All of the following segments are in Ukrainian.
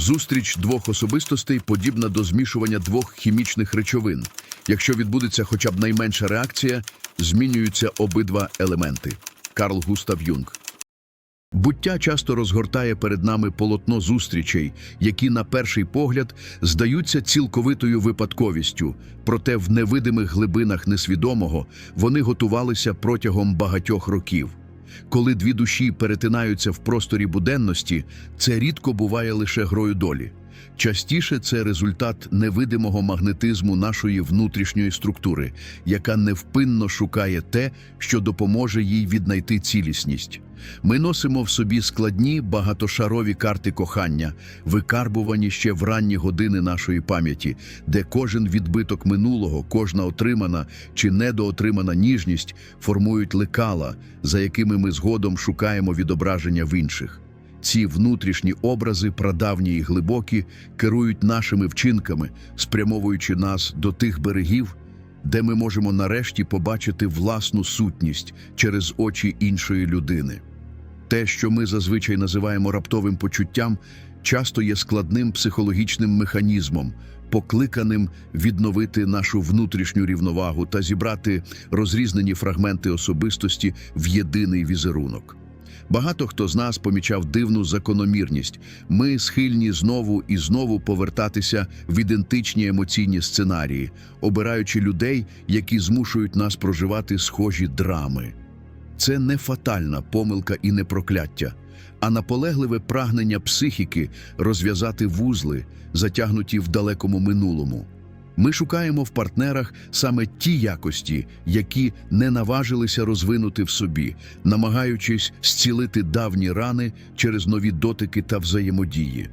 Зустріч двох особистостей подібна до змішування двох хімічних речовин. Якщо відбудеться хоча б найменша реакція, змінюються обидва елементи. Карл Густав Юнг. Буття часто розгортає перед нами полотно зустрічей, які на перший погляд здаються цілковитою випадковістю, проте в невидимих глибинах несвідомого вони готувалися протягом багатьох років. Коли дві душі перетинаються в просторі буденності, це рідко буває лише грою долі. Частіше це результат невидимого магнетизму нашої внутрішньої структури, яка невпинно шукає те, що допоможе їй віднайти цілісність. Ми носимо в собі складні багатошарові карти кохання, викарбувані ще в ранні години нашої пам'яті, де кожен відбиток минулого, кожна отримана чи недоотримана ніжність формують лекала, за якими ми згодом шукаємо відображення в інших. Ці внутрішні образи, прадавні і глибокі, керують нашими вчинками, спрямовуючи нас до тих берегів, де ми можемо нарешті побачити власну сутність через очі іншої людини. Те, що ми зазвичай називаємо раптовим почуттям, часто є складним психологічним механізмом, покликаним відновити нашу внутрішню рівновагу та зібрати розрізнені фрагменти особистості в єдиний візерунок. Багато хто з нас помічав дивну закономірність. Ми схильні знову і знову повертатися в ідентичні емоційні сценарії, обираючи людей, які змушують нас проживати схожі драми. Це не фатальна помилка і не прокляття, а наполегливе прагнення психіки розв'язати вузли, затягнуті в далекому минулому. Ми шукаємо в партнерах саме ті якості, які не наважилися розвинути в собі, намагаючись зцілити давні рани через нові дотики та взаємодії.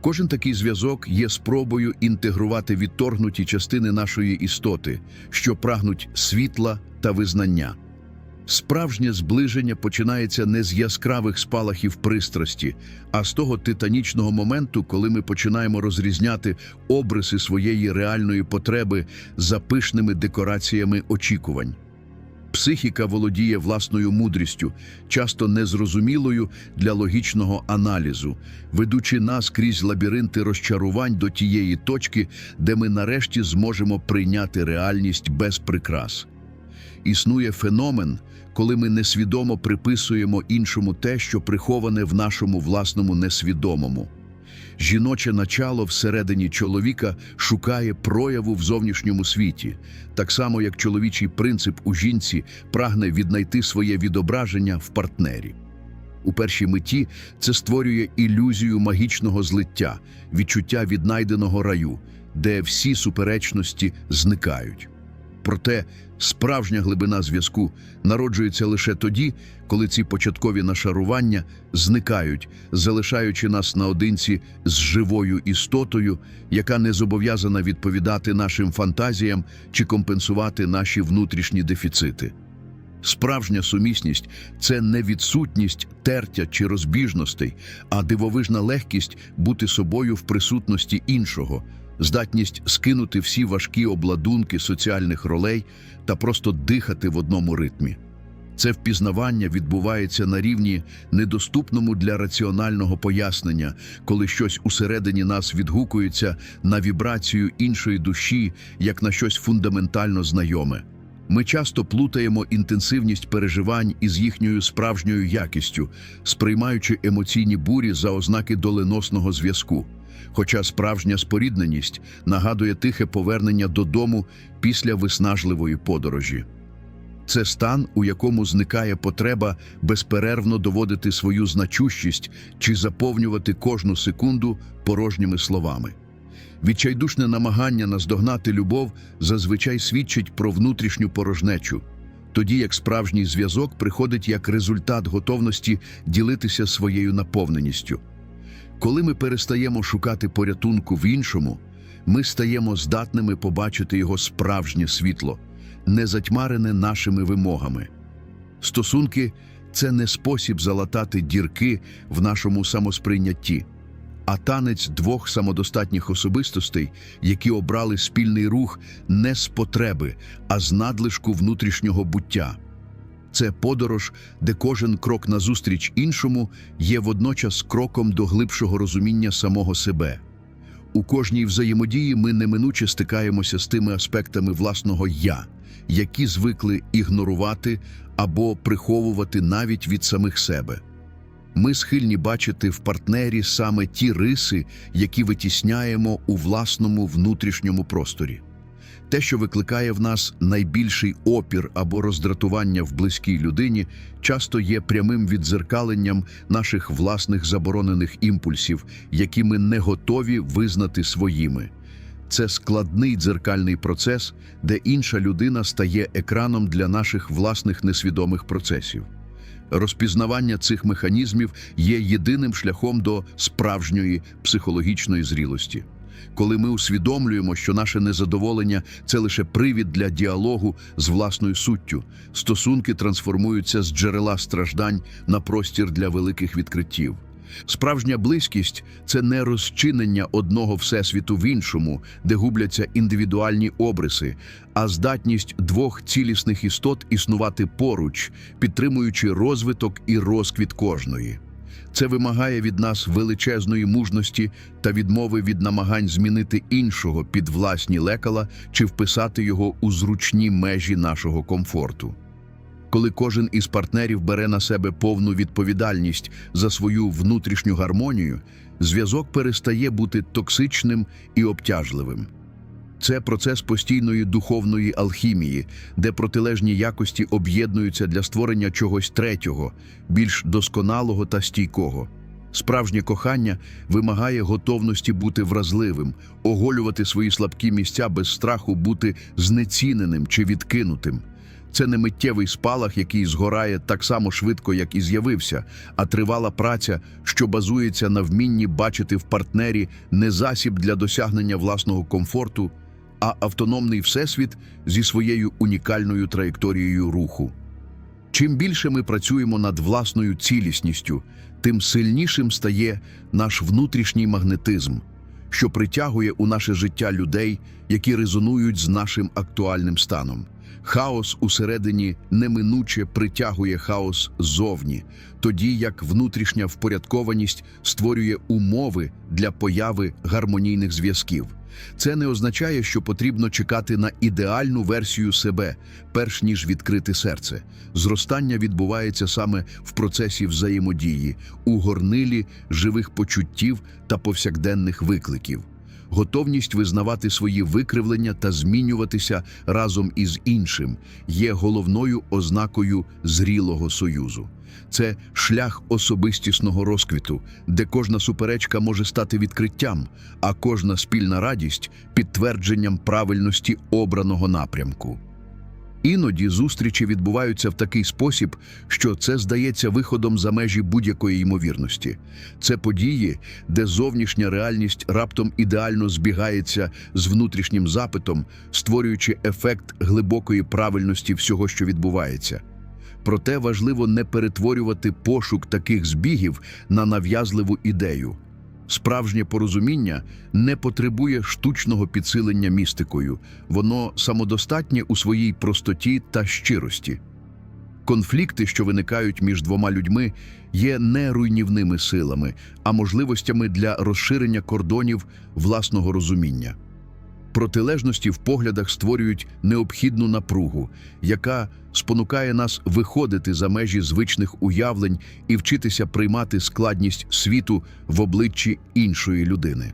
Кожен такий зв'язок є спробою інтегрувати відторгнуті частини нашої істоти, що прагнуть світла та визнання. Справжнє зближення починається не з яскравих спалахів пристрасті, а з того титанічного моменту, коли ми починаємо розрізняти обриси своєї реальної потреби за пишними декораціями очікувань. Психіка володіє власною мудрістю, часто незрозумілою для логічного аналізу, ведучи нас крізь лабіринти розчарувань до тієї точки, де ми нарешті зможемо прийняти реальність без прикрас. Існує феномен, коли ми несвідомо приписуємо іншому те, що приховане в нашому власному несвідомому. Жіноче начало всередині чоловіка шукає прояву в зовнішньому світі, так само як чоловічий принцип у жінці прагне віднайти своє відображення в партнері. У першій меті це створює ілюзію магічного злиття, відчуття віднайденого раю, де всі суперечності зникають. Проте справжня глибина зв'язку народжується лише тоді, коли ці початкові нашарування зникають, залишаючи нас наодинці з живою істотою, яка не зобов'язана відповідати нашим фантазіям чи компенсувати наші внутрішні дефіцити. Справжня сумісність це не відсутність тертя чи розбіжностей, а дивовижна легкість бути собою в присутності іншого, здатність скинути всі важкі обладунки соціальних ролей та просто дихати в одному ритмі. Це впізнавання відбувається на рівні недоступному для раціонального пояснення, коли щось усередині нас відгукується на вібрацію іншої душі, як на щось фундаментально знайоме. Ми часто плутаємо інтенсивність переживань із їхньою справжньою якістю, сприймаючи емоційні бурі за ознаки доленосного зв'язку. Хоча справжня спорідненість нагадує тихе повернення додому після виснажливої подорожі. Це стан, у якому зникає потреба безперервно доводити свою значущість чи заповнювати кожну секунду порожніми словами. Відчайдушне намагання наздогнати любов зазвичай свідчить про внутрішню порожнечу, тоді як справжній зв'язок приходить як результат готовності ділитися своєю наповненістю. Коли ми перестаємо шукати порятунку в іншому, ми стаємо здатними побачити його справжнє світло, не затьмарене нашими вимогами. Стосунки це не спосіб залатати дірки в нашому самосприйнятті, а танець двох самодостатніх особистостей, які обрали спільний рух не з потреби, а з надлишку внутрішнього буття. Це подорож, де кожен крок назустріч іншому є водночас кроком до глибшого розуміння самого себе. У кожній взаємодії ми неминуче стикаємося з тими аспектами власного я, які звикли ігнорувати або приховувати навіть від самих себе. Ми схильні бачити в партнері саме ті риси, які витісняємо у власному внутрішньому просторі. Те, що викликає в нас найбільший опір або роздратування в близькій людині, часто є прямим віддзеркаленням наших власних заборонених імпульсів, які ми не готові визнати своїми. Це складний дзеркальний процес, де інша людина стає екраном для наших власних несвідомих процесів. Розпізнавання цих механізмів є єдиним шляхом до справжньої психологічної зрілості. Коли ми усвідомлюємо, що наше незадоволення це лише привід для діалогу з власною суттю, стосунки трансформуються з джерела страждань на простір для великих відкриттів. Справжня близькість це не розчинення одного всесвіту в іншому, де губляться індивідуальні обриси, а здатність двох цілісних істот існувати поруч, підтримуючи розвиток і розквіт кожної. Це вимагає від нас величезної мужності та відмови від намагань змінити іншого під власні лекала чи вписати його у зручні межі нашого комфорту. Коли кожен із партнерів бере на себе повну відповідальність за свою внутрішню гармонію, зв'язок перестає бути токсичним і обтяжливим. Це процес постійної духовної алхімії, де протилежні якості об'єднуються для створення чогось третього, більш досконалого та стійкого. Справжнє кохання вимагає готовності бути вразливим, оголювати свої слабкі місця без страху бути знеціненим чи відкинутим. Це не миттєвий спалах, який згорає так само швидко, як і з'явився, а тривала праця, що базується на вмінні бачити в партнері не засіб для досягнення власного комфорту, а автономний всесвіт зі своєю унікальною траєкторією руху. Чим більше ми працюємо над власною цілісністю, тим сильнішим стає наш внутрішній магнетизм, що притягує у наше життя людей, які резонують з нашим актуальним станом. Хаос усередині неминуче притягує хаос ззовні, тоді як внутрішня впорядкованість створює умови для появи гармонійних зв'язків. Це не означає, що потрібно чекати на ідеальну версію себе, перш ніж відкрити серце. Зростання відбувається саме в процесі взаємодії, у горнилі живих почуттів та повсякденних викликів. Готовність визнавати свої викривлення та змінюватися разом із іншим є головною ознакою зрілого союзу. Це шлях особистісного розквіту, де кожна суперечка може стати відкриттям, а кожна спільна радість підтвердженням правильності обраного напрямку. Іноді зустрічі відбуваються в такий спосіб, що це здається виходом за межі будь-якої ймовірності. Це події, де зовнішня реальність раптом ідеально збігається з внутрішнім запитом, створюючи ефект глибокої правильності всього, що відбувається. Проте важливо не перетворювати пошук таких збігів на нав'язливу ідею. Справжнє порозуміння не потребує штучного підсилення містикою, воно самодостатнє у своїй простоті та щирості. Конфлікти, що виникають між двома людьми, є не руйнівними силами, а можливостями для розширення кордонів власного розуміння. Протилежності в поглядах створюють необхідну напругу, яка спонукає нас виходити за межі звичних уявлень і вчитися приймати складність світу в обличчі іншої людини.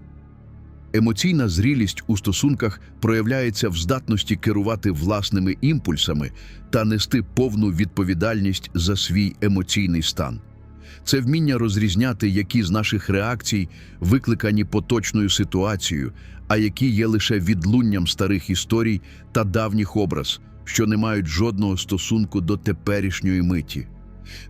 Емоційна зрілість у стосунках проявляється в здатності керувати власними імпульсами та нести повну відповідальність за свій емоційний стан. Це вміння розрізняти, які з наших реакцій викликані поточною ситуацією, а які є лише відлунням старих історій та давніх образ, що не мають жодного стосунку до теперішньої миті.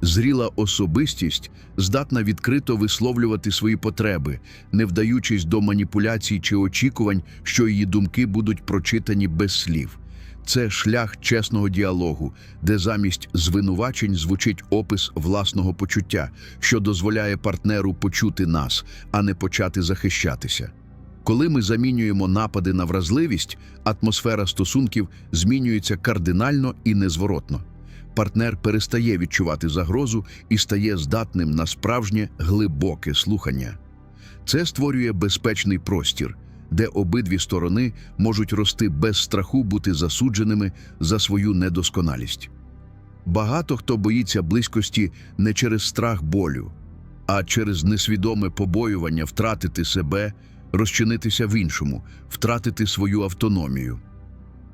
Зріла особистість здатна відкрито висловлювати свої потреби, не вдаючись до маніпуляцій чи очікувань, що її думки будуть прочитані без слів. Це шлях чесного діалогу, де замість звинувачень звучить опис власного почуття, що дозволяє партнеру почути нас, а не почати захищатися. Коли ми замінюємо напади на вразливість, атмосфера стосунків змінюється кардинально і незворотно. партнер перестає відчувати загрозу і стає здатним на справжнє глибоке слухання. Це створює безпечний простір, де обидві сторони можуть рости без страху бути засудженими за свою недосконалість. Багато хто боїться близькості не через страх болю, а через несвідоме побоювання втратити себе, розчинитися в іншому, втратити свою автономію.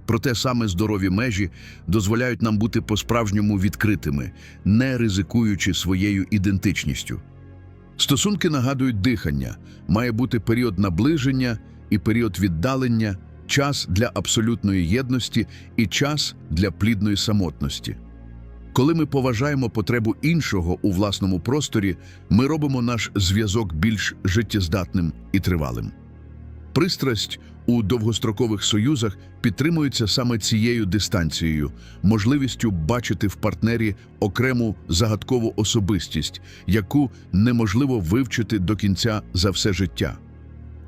Проте саме здорові межі дозволяють нам бути по-справжньому відкритими, не ризикуючи своєю ідентичністю. Стосунки нагадують дихання, має бути період наближення і період віддалення, час для абсолютної єдності і час для плідної самотності. Коли ми поважаємо потребу іншого у власному просторі, ми робимо наш зв'язок більш життєздатним і тривалим. Пристрасть у довгострокових союзах підтримується саме цією дистанцією, можливістю бачити в партнері окрему загадкову особистість, яку неможливо вивчити до кінця за все життя.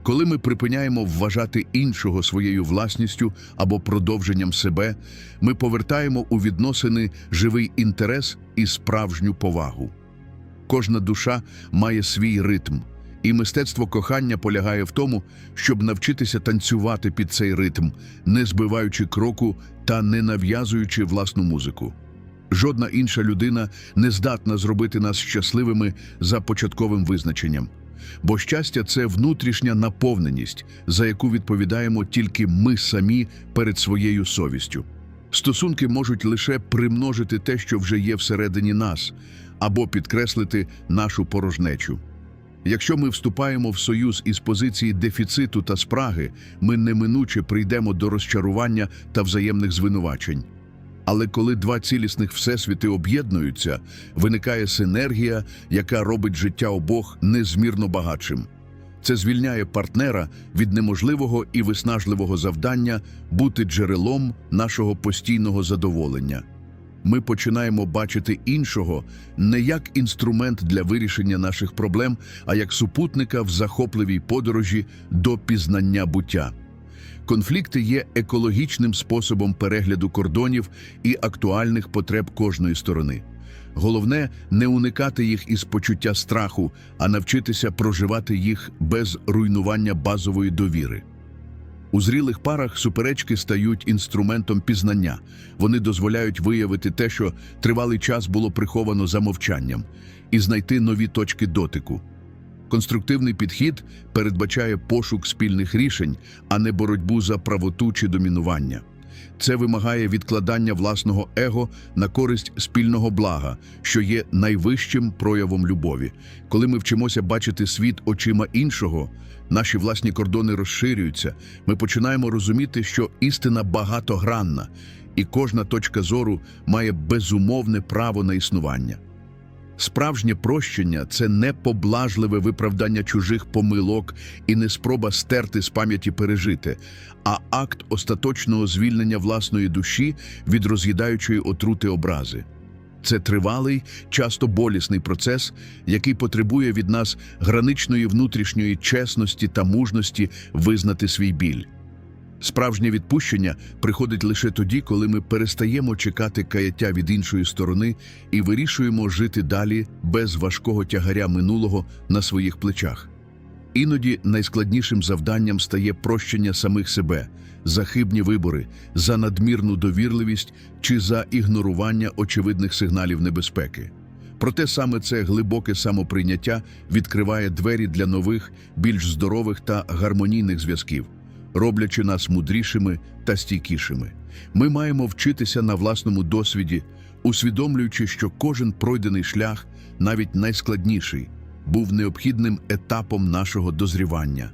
Коли ми припиняємо вважати іншого своєю власністю або продовженням себе, ми повертаємо у відносини живий інтерес і справжню повагу. Кожна душа має свій ритм, і мистецтво кохання полягає в тому, щоб навчитися танцювати під цей ритм, не збиваючи кроку та не нав'язуючи власну музику. Жодна інша людина не здатна зробити нас щасливими за початковим визначенням. Бо щастя це внутрішня наповненість, за яку відповідаємо тільки ми самі перед своєю совістю. Стосунки можуть лише примножити те, що вже є всередині нас, або підкреслити нашу порожнечу. Якщо ми вступаємо в союз із позиції дефіциту та спраги, ми неминуче прийдемо до розчарування та взаємних звинувачень. Але коли два цілісних всесвіти об'єднуються, виникає синергія, яка робить життя обох незмірно багатшим. Це звільняє партнера від неможливого і виснажливого завдання бути джерелом нашого постійного задоволення. Ми починаємо бачити іншого не як інструмент для вирішення наших проблем, а як супутника в захопливій подорожі до пізнання буття. Конфлікти є екологічним способом перегляду кордонів і актуальних потреб кожної сторони. Головне не уникати їх із почуття страху, а навчитися проживати їх без руйнування базової довіри. У зрілих парах суперечки стають інструментом пізнання. Вони дозволяють виявити те, що тривалий час було приховано за мовчанням, і знайти нові точки дотику. Конструктивний підхід передбачає пошук спільних рішень, а не боротьбу за правоту чи домінування. Це вимагає відкладання власного его на користь спільного блага, що є найвищим проявом любові. Коли ми вчимося бачити світ очима іншого, наші власні кордони розширюються. Ми починаємо розуміти, що істина багатогранна, і кожна точка зору має безумовне право на існування. Справжнє прощення це не поблажливе виправдання чужих помилок і не спроба стерти з пам'яті пережити, а акт остаточного звільнення власної душі від роз'їдаючої отрути образи. Це тривалий, часто болісний процес, який потребує від нас граничної внутрішньої чесності та мужності визнати свій біль. Справжнє відпущення приходить лише тоді, коли ми перестаємо чекати каяття від іншої сторони і вирішуємо жити далі без важкого тягаря минулого на своїх плечах. Іноді найскладнішим завданням стає прощення самих себе за хибні вибори, за надмірну довірливість чи за ігнорування очевидних сигналів небезпеки. Проте саме це глибоке самоприйняття відкриває двері для нових, більш здорових та гармонійних зв'язків роблячи нас мудрішими та стійкішими. Ми маємо вчитися на власному досвіді, усвідомлюючи, що кожен пройдений шлях, навіть найскладніший, був необхідним етапом нашого дозрівання.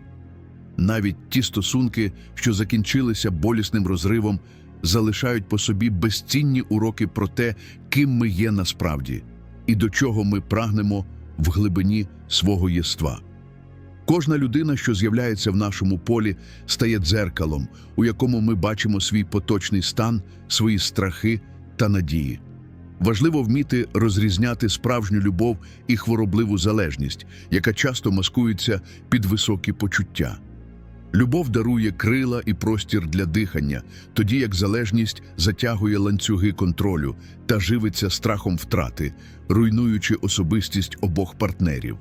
Навіть ті стосунки, що закінчилися болісним розривом, залишають по собі безцінні уроки про те, ким ми є насправді, і до чого ми прагнемо в глибині свого єства. Кожна людина, що з'являється в нашому полі, стає дзеркалом, у якому ми бачимо свій поточний стан, свої страхи та надії. Важливо вміти розрізняти справжню любов і хворобливу залежність, яка часто маскується під високі почуття. Любов дарує крила і простір для дихання, тоді як залежність затягує ланцюги контролю та живиться страхом втрати, руйнуючи особистість обох партнерів.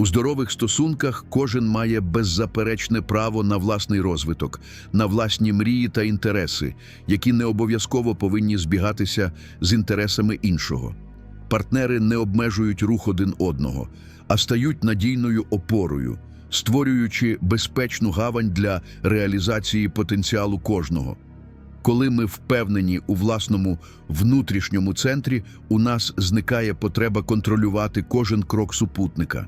У здорових стосунках кожен має беззаперечне право на власний розвиток, на власні мрії та інтереси, які не обов'язково повинні збігатися з інтересами іншого. Партнери не обмежують рух один одного, а стають надійною опорою, створюючи безпечну гавань для реалізації потенціалу кожного. Коли ми впевнені у власному внутрішньому центрі, у нас зникає потреба контролювати кожен крок супутника.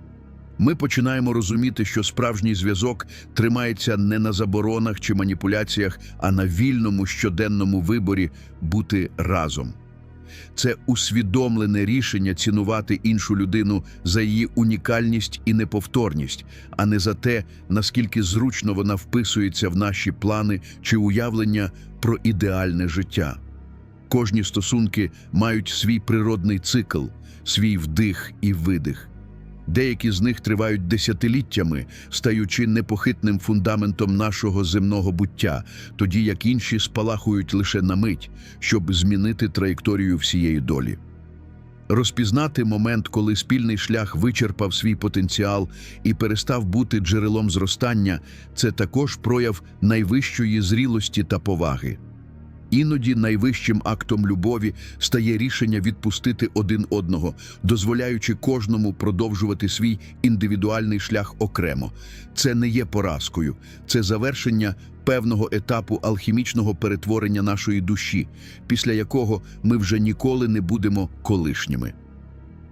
Ми починаємо розуміти, що справжній зв'язок тримається не на заборонах чи маніпуляціях, а на вільному щоденному виборі бути разом. Це усвідомлене рішення цінувати іншу людину за її унікальність і неповторність, а не за те, наскільки зручно вона вписується в наші плани чи уявлення про ідеальне життя. Кожні стосунки мають свій природний цикл, свій вдих і видих. Деякі з них тривають десятиліттями, стаючи непохитним фундаментом нашого земного буття, тоді як інші спалахують лише на мить, щоб змінити траєкторію всієї долі. Розпізнати момент, коли спільний шлях вичерпав свій потенціал і перестав бути джерелом зростання, це також прояв найвищої зрілості та поваги. Іноді найвищим актом любові стає рішення відпустити один одного, дозволяючи кожному продовжувати свій індивідуальний шлях окремо. Це не є поразкою, це завершення певного етапу алхімічного перетворення нашої душі, після якого ми вже ніколи не будемо колишніми.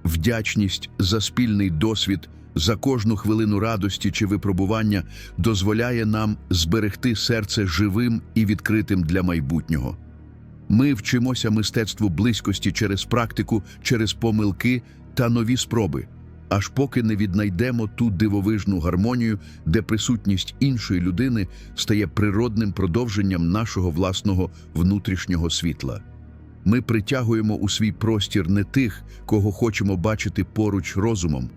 Вдячність за спільний досвід, за кожну хвилину радості чи випробування дозволяє нам зберегти серце живим і відкритим для майбутнього. Ми вчимося мистецтву близькості через практику, через помилки та нові спроби, аж поки не віднайдемо ту дивовижну гармонію, де присутність іншої людини стає природним продовженням нашого власного внутрішнього світла. Ми притягуємо у свій простір не тих, кого хочемо бачити поруч розумом,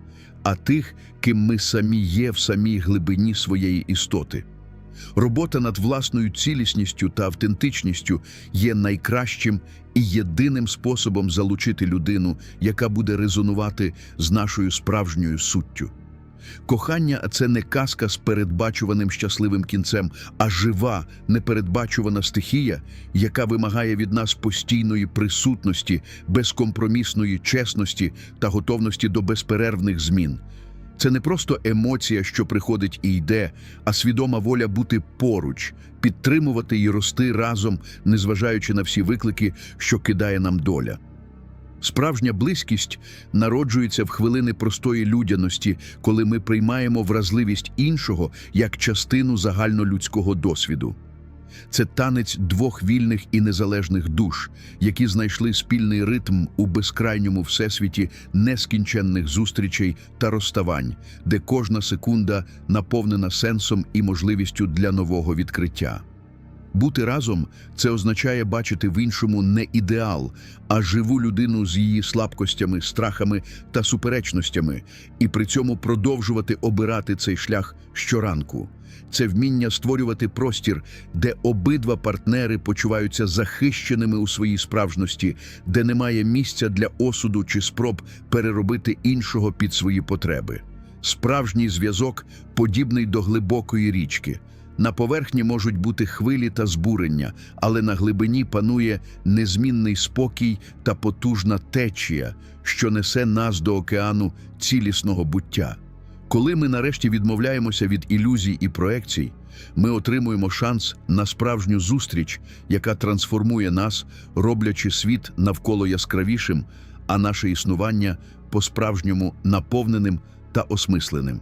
а тих, ким ми самі є в самій глибині своєї істоти. Робота над власною цілісністю та автентичністю є найкращим і єдиним способом залучити людину, яка буде резонувати з нашою справжньою суттю. Кохання це не казка з передбачуваним щасливим кінцем, а жива, непередбачувана стихія, яка вимагає від нас постійної присутності, безкомпромісної чесності та готовності до безперервних змін. Це не просто емоція, що приходить і йде, а свідома воля бути поруч, підтримувати і рости разом, незважаючи на всі виклики, що кидає нам доля. Справжня близькість народжується в хвилини простої людяності, коли ми приймаємо вразливість іншого як частину загальнолюдського досвіду. Це танець двох вільних і незалежних душ, які знайшли спільний ритм у безкрайньому всесвіті нескінченних зустрічей та розставань, де кожна секунда наповнена сенсом і можливістю для нового відкриття. Бути разом це означає бачити в іншому не ідеал, а живу людину з її слабкостями, страхами та суперечностями, і при цьому продовжувати обирати цей шлях щоранку. Це вміння створювати простір, де обидва партнери почуваються захищеними у своїй справжності, де немає місця для осуду чи спроб переробити іншого під свої потреби. Справжній зв'язок подібний до глибокої річки. На поверхні можуть бути хвилі та збурення, але на глибині панує незмінний спокій та потужна течія, що несе нас до океану цілісного буття. Коли ми нарешті відмовляємося від ілюзій і проекцій, ми отримуємо шанс на справжню зустріч, яка трансформує нас, роблячи світ навколо яскравішим, а наше існування по-справжньому наповненим та осмисленим.